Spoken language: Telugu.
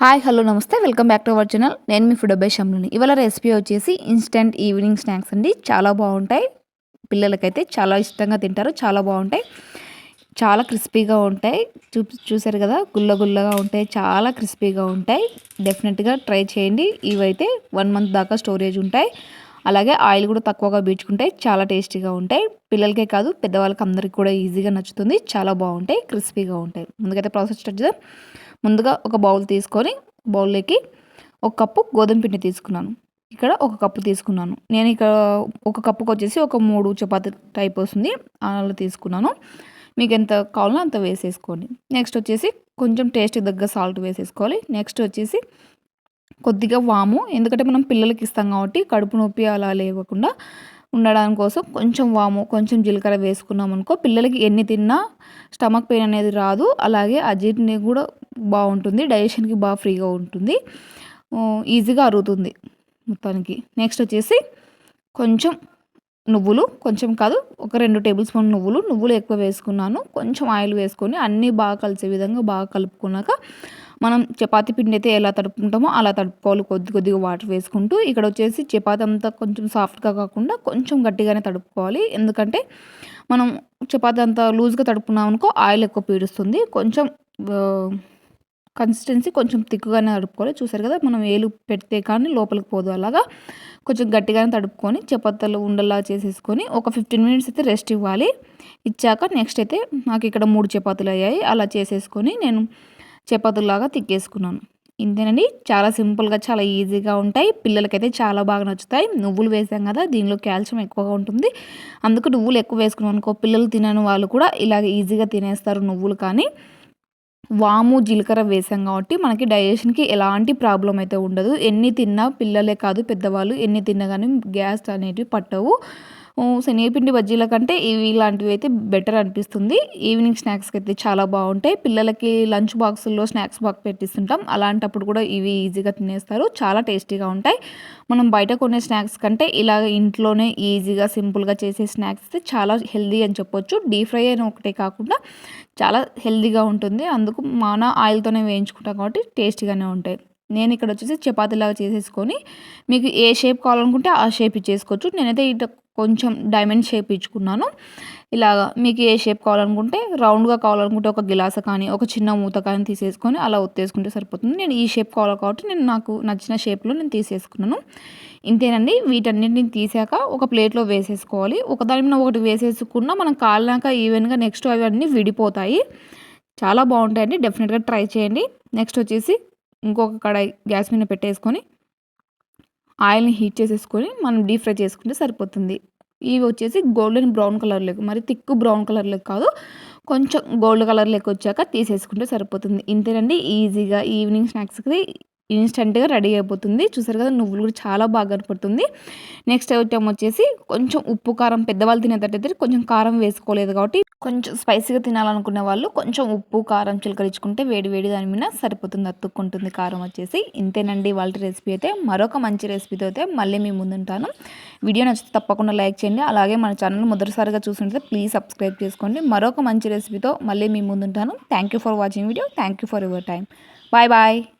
Hi hello namaste. Welcome back to our channel. నేను మీ ఫుడ్ అబ్బాయి షమ్లని. ఇవాళ రెసిపీ వచ్చేసి ఇన్స్టెంట్ ఈవినింగ్ స్నాక్స్ అండి. చాలా బాగుంటాయి. పిల్లలకైతే చాలా ఇష్టంగా తింటారు. చాలా బాగుంటాయి. చాలా క్రిస్పీగా ఉంటాయి. చూ చూసారు కదా? గుల్ల గుల్లగా ఉంటాయి. చాలా క్రిస్పీగా ఉంటాయి. డెఫినెట్గా ట్రై చేయండి. ఇవైతే వన్ మంత్ దాకా స్టోరేజ్ ఉంటాయి. అలాగే ఆయిల్ కూడా తక్కువగా బీచుకుంటాయి చాలా టేస్టీగా ఉంటాయి. పిల్లలకే కాదు పెద్దవాళ్ళకి అందరికీ కూడా ఈజీగా నచ్చుతుంది. చాలా బాగుంటాయి క్రిస్పీగా ఉంటాయి. ముందుకైతే ప్రాసెస్ స్టార్ట్ చేద్దాం. ముందుగా ఒక బౌల్ తీసుకొని బౌల్లోకి ఒక కప్పు గోధుమ పిండి తీసుకున్నాను. ఇక్కడ ఒక కప్పు తీసుకున్నాను. నేను ఇక్కడ ఒక కప్పుకి వచ్చేసి ఒక మూడు చపాతి టైప్ వస్తుంది. అలా తీసుకున్నాను. మీకు ఎంత కావాలో అంత వేసేసుకోండి. నెక్స్ట్ వచ్చేసి కొంచెం టేస్ట్కి దగ్గర సాల్ట్ వేసేసుకోవాలి. నెక్స్ట్ వచ్చేసి కొద్దిగా వాము. ఎందుకంటే మనం పిల్లలకి ఇస్తాం కాబట్టి కడుపు నొప్పి అలా లేవకుండా ఉండడానికి కోసం కొంచెం వాము కొంచెం జీలకర్ర వేసుకున్నాం అనుకో పిల్లలకి ఎన్ని తిన్నా స్టమక్ పెయిన్ అనేది రాదు. అలాగే అజీర్ణి కూడా బాగుంటుంది. డైజెషన్కి బాగా ఫ్రీగా ఉంటుంది. ఈజీగా అరుగుతుంది మొత్తానికి. నెక్స్ట్ వచ్చేసి కొంచెం నువ్వులు. కొంచెం కాదు ఒక రెండు టేబుల్ స్పూన్ నువ్వులు. నువ్వులు ఎక్కువ వేసుకున్నాను. కొంచెం ఆయిల్ వేసుకొని అన్నీ బాగా కలిసే విధంగా బాగా కలుపుకున్నాక మనం చపాతి పిండి అయితే ఎలా తడుపుకుంటామో అలా తడుపుకోవాలి. కొద్ది కొద్దిగా వాటర్ వేసుకుంటూ ఇక్కడ వచ్చేసి చపాతి అంతా కొంచెం సాఫ్ట్గా కాకుండా కొంచెం గట్టిగానే తడుపుకోవాలి. ఎందుకంటే మనం చపాతి అంతా లూజ్గా తడుపుకున్నాం అనుకో ఆయిల్ ఎక్కువ పీడుస్తుంది. కొంచెం కన్సిస్టెన్సీ కొంచెం తిక్కుగానే తడుపుకోవాలి. చూసారు కదా మనం ఏలు పెడితే కానీ లోపలికి పోదు. అలాగా కొంచెం గట్టిగానే తడుపుకొని చపాతీలు ఉండలా చేసేసుకొని ఒక ఫిఫ్టీన్ మినిట్స్ అయితే రెస్ట్ ఇవ్వాలి. ఇచ్చాక నెక్స్ట్ అయితే నాకు ఇక్కడ మూడు చపాతీలు అయ్యాయి. అలా చేసేసుకొని నేను చపాతీలాగా తిక్కేసుకున్నాను. ఇంతేనండి చాలా సింపుల్గా చాలా ఈజీగా ఉంటాయి. పిల్లలకైతే చాలా బాగా నచ్చుతాయి. నువ్వులు వేసాం కదా దీనిలో కాల్షియం ఎక్కువగా ఉంటుంది. అందుకు నువ్వులు ఎక్కువ వేసుకున్నాం అనుకో పిల్లలు తినని వాళ్ళు కూడా ఇలాగ ఈజీగా తినేస్తారు నువ్వులు కానీ. వాము జీలకర్ర వేసాం కాబట్టి మనకి డైజెషన్కి ఎలాంటి ప్రాబ్లం అయితే ఉండదు. ఎన్ని తిన్నా పిల్లలే కాదు పెద్దవాళ్ళు ఎన్ని తిన్నా కానీ గ్యాస్ అనేటివి పట్టవు. శనగపిండి బజ్జీల కంటే ఇవి ఇలాంటివి అయితే బెటర్ అనిపిస్తుంది. ఈవినింగ్ స్నాక్స్కి అయితే చాలా బాగుంటాయి. పిల్లలకి లంచ్ బాక్సుల్లో స్నాక్స్ బాక్స్ పెట్టిస్తుంటాం. అలాంటప్పుడు కూడా ఇవి ఈజీగా తినేస్తారు. చాలా టేస్టీగా ఉంటాయి. మనం బయట కొనే స్నాక్స్ కంటే ఇలా ఇంట్లోనే ఈజీగా సింపుల్గా చేసే స్నాక్స్ అయితే చాలా హెల్దీ అని చెప్పొచ్చు. డీప్ ఫ్రై అయిన ఒకటే కాకుండా చాలా హెల్దీగా ఉంటుంది. అందుకు మన ఆయిల్తోనే వేయించుకుంటాం కాబట్టి టేస్టీగానే ఉంటాయి. నేను ఇక్కడ వచ్చేసి చపాతీలాగా చేసేసుకొని మీకు ఏ షేప్ కావాలనుకుంటే ఆ షేప్ ఇచ్చేసుకోవచ్చు. నేనైతే ఇటు కొంచెం డైమండ్ షేప్ ఇచ్చుకున్నాను. ఇలాగా మీకు ఏ షేప్ కావాలనుకుంటే రౌండ్గా కావాలనుకుంటే ఒక గిలాస కానీ ఒక చిన్న మూత కానీ తీసేసుకొని అలా ఒత్తేసుకుంటే సరిపోతుంది. నేను ఈ షేప్ కావాలి కాబట్టి నేను నాకు నచ్చిన షేప్లో నేను తీసేసుకున్నాను. ఇంతేనండి. వీటన్నిటిని తీసాక ఒక ప్లేట్లో వేసేసుకోవాలి. ఒకదాని మీద ఒకటి వేసేసుకున్నా మనం కాలినాక ఈవెన్గా నెక్స్ట్ అవన్నీ విడిపోతాయి. చాలా బాగుంటాయండి. డెఫినెట్గా ట్రై చేయండి. నెక్స్ట్ వచ్చేసి ఇంకొక కడాయి గ్యాస్ మీద పెట్టేసుకొని ఆయిల్ని హీట్ చేసేసుకొని మనం డీప్ ఫ్రై చేసుకుంటే సరిపోతుంది. ఇవి వచ్చేసి గోల్డెన్ బ్రౌన్ కలర్లోకి మరి తిక్కు బ్రౌన్ కలర్లోకి కాదు కొంచెం గోల్డ్ కలర్లోకి వచ్చాక తీసేసుకుంటే సరిపోతుంది. ఇంతేనండి ఈజీగా ఈవినింగ్ స్నాక్స్కి ఇన్స్టెంట్గా రెడీ అయిపోతుంది. చూసారు కదా నువ్వులు కూడా చాలా బాగా కనపడుతుంది. నెక్స్ట్ ఐటమ్ వచ్చేసి కొంచెం ఉప్పు కారం పెద్దవాళ్ళు తినేటట్టయితే కొంచెం కారం వేసుకోలేదు కాబట్టి కొంచెం స్పైసీగా తినాలనుకునే వాళ్ళు కొంచెం ఉప్పు కారం చిలకరించుకుంటే వేడి వేడి దాని మీద సరిపోతుంది అత్తుక్కుంటుంది కారం వచ్చేసి. ఇంతేనండి వాళ్ళ రెసిపీ అయితే. మరొక మంచి రెసిపీతో అయితే మళ్ళీ మీ ముందుంటాను. వీడియో నచ్చితే తప్పకుండా లైక్ చేయండి. అలాగే మన ఛానల్ మొదటిసారిగా చూస్తుంటే ప్లీజ్ సబ్స్క్రైబ్ చేసుకోండి. మరొక మంచి రెసిపీతో మళ్ళీ మీ ముందుంటాను. Thank you for watching video thank you for your time bye bye